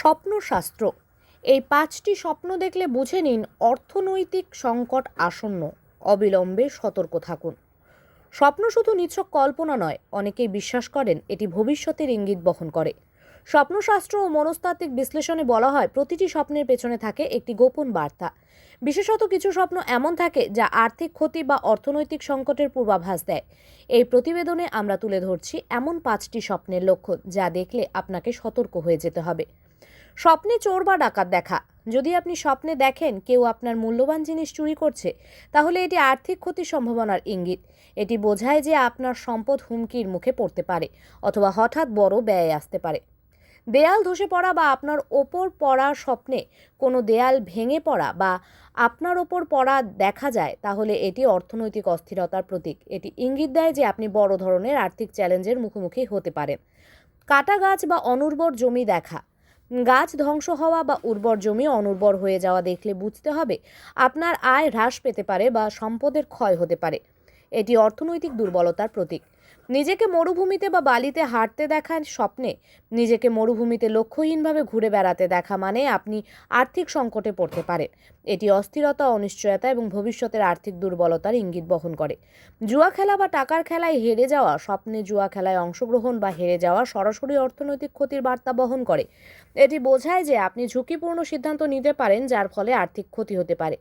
স্বপ্নশাস্ত্র। এই পাঁচটি স্বপ্ন দেখলে বুঝে নিন অর্থনৈতিক সংকট আসন্ন, অবিলম্বে সতর্ক থাকুন। স্বপ্ন শুধু নিছক কল্পনা নয়, অনেকেই বিশ্বাস করেন এটি ভবিষ্যতের ইঙ্গিত বহন করে। স্বপ্নশাস্ত্র ও মনস্তাত্ত্বিক বিশ্লেষণে বলা হয়, প্রতিটি স্বপ্নের পেছনে থাকে একটি গোপন বার্তা। বিশেষত কিছু স্বপ্ন এমন থাকে যা আর্থিক ক্ষতি বা অর্থনৈতিক সংকটের পূর্বাভাস দেয়। এই প্রতিবেদনে আমরা তুলে ধরছি এমন পাঁচটি স্বপ্নের লক্ষণ যা দেখলে আপনাকে সতর্ক হয়ে যেতে হবে। স্বপ্নে চোর বা ডাকাত দেখা। যদি আপনি স্বপ্নে দেখেন কেউ আপনার মূল্যবান জিনিস চুরি করছে, তাহলে এটি আর্থিক ক্ষতির সম্ভাবনার ইঙ্গিত। এটি বোঝায় যে আপনার সম্পদ হুমকির মুখে পড়তে পারে, অথবা হঠাৎ বড় ব্যয় আসতে পারে। দেয়াল ধসে পড়া বা আপনার ওপর পড়া স্বপ্নে কোনো দেয়াল ভেঙে পড়া বা আপনার ওপর পড়া দেখা যায়, তাহলে এটি অর্থনৈতিক অস্থিরতার প্রতীক। এটি ইঙ্গিত দেয় যে আপনি বড় ধরনের আর্থিক চ্যালেঞ্জের মুখোমুখি হতে পারেন। কাটা গাছ বা অনুর্বর জমি দেখা। গাছ ধ্বংস হওয়া বা উর্বর জমি অনুর্বর হয়ে যাওয়া দেখলে বুঝতে হবে আপনার আয় হ্রাস পেতে পারে বা সম্পদের ক্ষয় হতে পারে। এটি অর্থনৈতিক দুর্বলতার প্রতীক। নিজেকে মরুভূমিতে বা বালিতে হাঁটতে দেখা স্বপ্নে নিজেকে মরুভূমিতে লক্ষ্যহীনভাবে ঘুরে বেড়াতে দেখা মানে আপনি আর্থিক সংকটে পড়তে পারেন। এটি অস্থিরতা, অনিশ্চয়তা এবং ভবিষ্যতের আর্থিক দুর্বলতার ইঙ্গিত বহন করে। জুয়া খেলা বা টাকার খেলায় হেরে যাওয়া, স্বপ্নে জুয়া খেলায় অংশগ্রহণ বা হেরে যাওয়া সরাসরি অর্থনৈতিক ক্ষতির বার্তা বহন করে। এটি বোঝায় যে আপনি ঝুঁকিপূর্ণ সিদ্ধান্ত নিতে পারেন, যার ফলে আর্থিক ক্ষতি হতে পারে।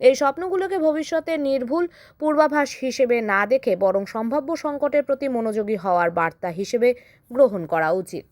এই স্বপ্নগুলোকে ভবিষ্যতের নির্ভুল পূর্বাভাস হিসেবে না দেখে বরং সম্ভাব্য সংকটের প্রতি মনোযোগী হওয়ার বার্তা হিসেবে গ্রহণ করা উচিত।